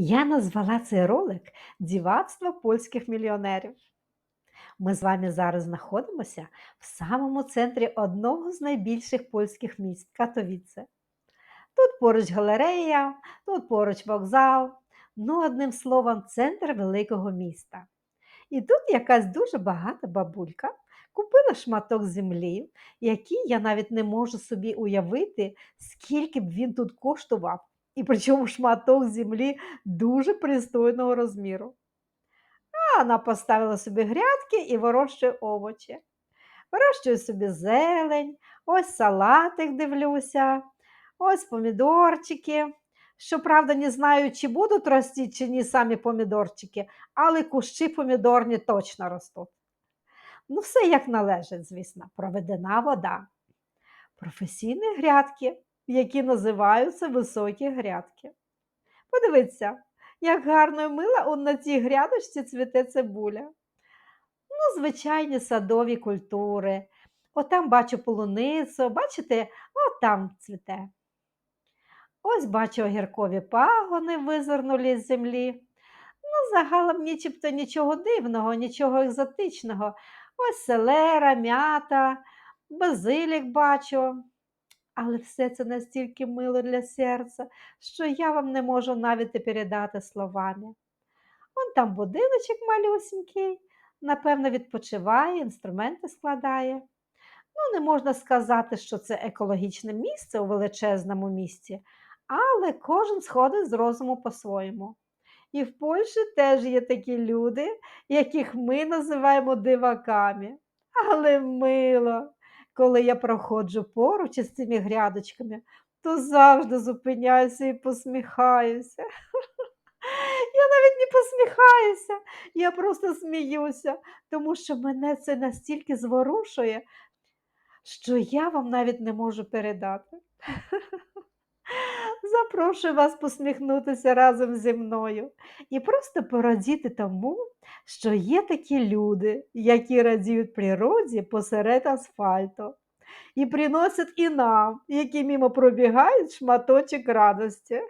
Я назвала цей ролик Дівацтво польських мільйонерів. Ми з вами зараз знаходимося в самому центрі одного з найбільших польських міст Катовіце. Тут поруч галерея, тут поруч вокзал, ну, одним словом, центр великого міста. І тут якась дуже багата бабулька купила шматок землі, який я навіть не можу собі уявити, скільки б він тут коштував. І причому шматок землі дуже пристойного розміру. А вона поставила собі грядки і вирощує овочі. Вирощує собі зелень, ось салатик дивлюся, ось помідорчики. Щоправда, не знаю, чи будуть рости, чи ні самі помідорчики, але кущі помідорні точно ростуть. Ну, все як належить, звісно, проведена вода. Професійні грядки, які називаються високі грядки. Подивіться, як гарно і мила он на цій грядочці цвіте цибуля. Ну, звичайні садові культури. Отам бачу полуницю, бачите, от там цвіте. Ось бачу огіркові пагони визирнулі з землі. Ну, загалом нічебто нічого дивного, нічого екзотичного. Ось селера, м'ята, базилік бачу. Але все це настільки мило для серця, що я вам не можу навіть передати словами. Он там будиночок малюсенький, напевно, відпочиває, інструменти складає. Ну, не можна сказати, що це екологічне місце у величезному місті, але кожен сходить з розуму по-своєму. І в Польщі теж є такі люди, яких ми називаємо диваками. Але мило, коли я проходжу поруч із цими грядочками, то завжди зупиняюся і посміхаюся. Я навіть не посміхаюся, я просто сміюся, тому що мене це настільки зворушує, що я вам навіть не можу передати. Запрошую вас посміхнутися разом зі мною і просто порадіти тому, що є такі люди, які радіють природі посеред асфальту, і приносять і нам, які мимо пробігають шматочок радості.